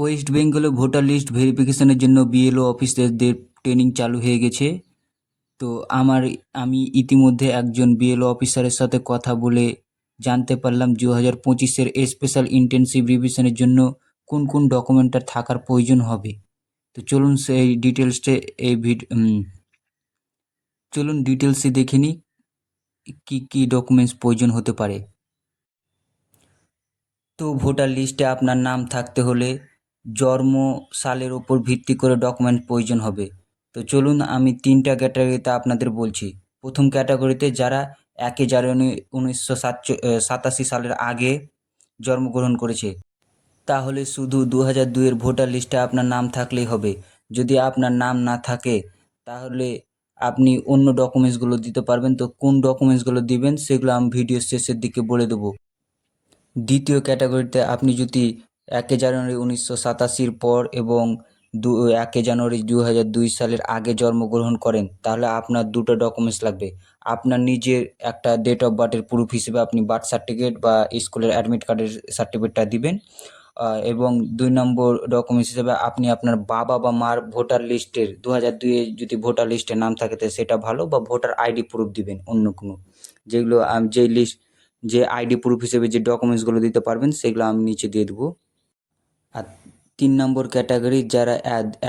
West বেঙ্গলে voter list ভেরিফিকেশনের জন্য বিএলও অফিসারদের ট্রেনিং চালু হয়ে গেছে। তো আমার, আমি ইতিমধ্যে একজন বিএলও অফিসারের সাথে কথা বলে জানতে পারলাম দু হাজার পঁচিশের স্পেশাল ইন্টেনসিভ রিভিশনের জন্য কোন কোন ডকুমেন্টটা থাকার প্রয়োজন হবে। তো চলুন সেই ডিটেলসটা এই ভিড চলুন ডিটেলসে দেখে নিই, কী কী ডকুমেন্টস প্রয়োজন হতে পারে। তো ভোটার লিস্টে আপনার নাম থাকতে হলে জন্ম সালের ওপর ভিত্তি করে ডকুমেন্ট প্রয়োজন হবে। তো চলুন আমি তিনটা ক্যাটাগরিতে আপনাদের বলছি। প্রথম ক্যাটাগরিতে যারা একে জানুয়ারি উনিশশো সাতাশি সালের আগে জন্মগ্রহণ করেছে, তাহলে শুধু দু হাজার দুইয়ের ভোটার লিস্টে আপনার নাম থাকলেই হবে। যদি আপনার নাম না থাকে, তাহলে আপনি অন্য ডকুমেন্টসগুলো দিতে পারবেন। তো কোন ডকুমেন্টসগুলো দিবেন, সেগুলো আমি ভিডিও শেষের দিকে বলে দেবো। দ্বিতীয় ক্যাটাগরিতে আপনি যদি একে জানুয়ারি উনিশশো সাতাশির পর এবং দু, একে জানুয়ারি দু হাজার দুই সালের আগে জন্মগ্রহণ করেন। তাহলে আপনার দুটো ডকুমেন্টস লাগবে। আপনার নিজের একটা ডেট অফ বার্থের প্রুফ হিসেবে আপনি বার্থ সার্টিফিকেট বা স্কুলের অ্যাডমিট কার্ডের সার্টিফিকেটটা দিবেন। এবং দুই নম্বর ডকুমেন্টস হিসেবে আপনি আপনার বাবা বা মার ভোটার লিস্টের দু হাজার দুইয়ে যদি ভোটার লিস্টে নাম থাকে, তো সেটা ভালো বা ভোটার আইডি প্রুফ দিবেন অন্য কোনো। যেগুলো যেই লিস্ট যে আইডি প্রুফ হিসেবে যে ডকুমেন্টসগুলো দিতে পারবেন, সেগুলো আমি নিচে দিয়ে দেবো। আর তিন নম্বর ক্যাটাগরি যারা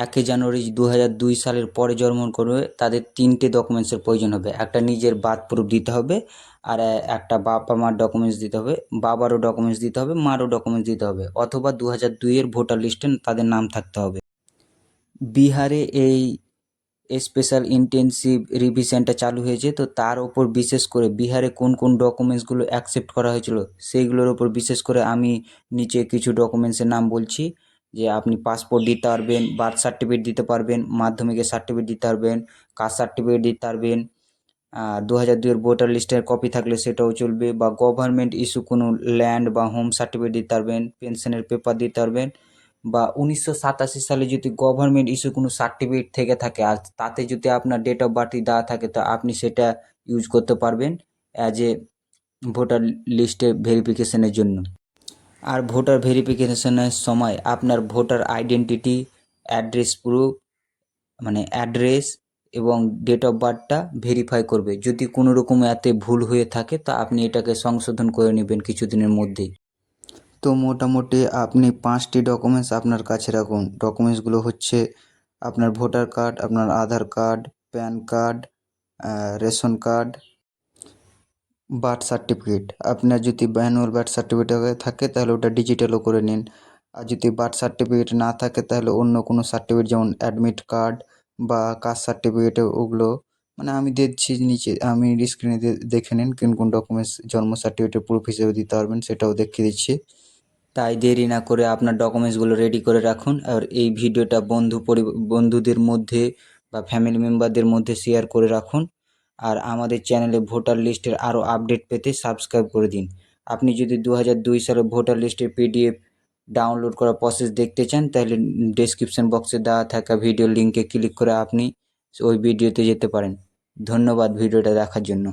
একে জানুয়ারি দু হাজার দুই সালের পরে জন্ম করবে, তাদের তিনটে ডকুমেন্টসের প্রয়োজন হবে। একটা নিজের বাদ প্রুফ দিতে হবে আর একটা বাবা মার ডকুমেন্টস দিতে হবে, বাবারও ডকুমেন্টস দিতে হবে, মারও ডকুমেন্টস দিতে হবে অথবা দু হাজার দুইয়ের ভোটার লিস্টে তাদের নাম থাকতে হবে। বিহারে এই স্পেশাল ইন্টেনসিভ রিভিশনটা চালু হয়েছে। তো তার ওপর বিশেষ করে বিহারে কোন কোন ডকুমেন্টসগুলো অ্যাকসেপ্ট করা হয়েছিল, সেইগুলোর ওপর বিশেষ করে আমি নিচে কিছু ডকুমেন্টসের নাম বলছি। যে আপনি পাসপোর্ট দিতে পারবেন বার্থ সার্টিফিকেট দিতে পারবেন মাধ্যমিকের সার্টিফিকেট দিতে পারবেন কাস্ট সার্টিফিকেট দিতে পারবেন আর দু হাজার দুইয়ের ভোটার লিস্টের কপি থাকলে সেটাও চলবে, বা গভর্নমেন্ট ইস্যু কোনো ল্যান্ড বা হোম সার্টিফিকেট দিতে পারবেন পেনশনের পেপার দিতে পারবেন বা উনিশশো সাতাশি সালে যদি গভর্নমেন্ট ইস্যু কোনো সার্টিফিকেট থেকে থাকে, আর তাতে যদি আপনার ডেট অফ বার্থ দেওয়া থাকে, তো আপনি সেটা ইউজ করতে পারবেন অ্যাজ এ ভোটার লিস্টে ভেরিফিকেশনের জন্য। আর ভোটার ভেরিফিকেশনের সময় আপনার ভোটার আইডেন্টিটি অ্যাড্রেস প্রুফ মানে অ্যাড্রেস এবং ডেট অফ বার্থটা ভেরিফাই করবে। যদি কোনো রকম এতে ভুল হয়ে থাকে, তা আপনি এটাকে সংশোধন করে নেবেন কিছুদিনের মধ্যেই। তো মোটামুটি আপনি পাঁচটি ডকুমেন্টস আপনার কাছে রাখুন। ডকুমেন্টসগুলো হচ্ছে আপনার ভোটার কার্ড আপনার Aadhaar card PAN card ration card birth certificate আপনার যদি ম্যানুয়াল বার্থ সার্টিফিকেট থাকে তাহলে ওটা ডিজিটালও করে নিন। আর যদি বার্থ সার্টিফিকেট না থাকে তাহলে অন্য কোনো সার্টিফিকেট যেমন অ্যাডমিট কার্ড বা কাস্ট সার্টিফিকেট ওগুলো মানে আমি দিচ্ছি নিচে, আমি স্ক্রিনে দেখে নিন কোন কোন ডকুমেন্টস জন্ম সার্টিফিকেটের প্রুফ হিসেবে দিতে পারবেন সেটাও দেখিয়ে দিচ্ছি। তাই দেরি না করে আপনার ডকুমেন্টসগুলো রেডি করে রাখুন আর এই ভিডিওটা বন্ধু পরি, বন্ধুদের মধ্যে বা ফ্যামিলি মেম্বারদের মধ্যে শেয়ার করে রাখুন আর আমাদের চ্যানেলে ভোটার লিস্টের আরও আপডেট পেতে সাবস্ক্রাইব করে দিন। আপনি যদি দু দুই সালে ভোটার লিস্টের পিডিএফ ডাউনলোড করার প্রসেস দেখতে চান, তাহলে ডেসক্রিপশন বক্সে দেওয়া থাকা ভিডিও লিঙ্কে ক্লিক করে আপনি ওই ভিডিওতে যেতে পারেন। ধন্যবাদ ভিডিওটা দেখার জন্য।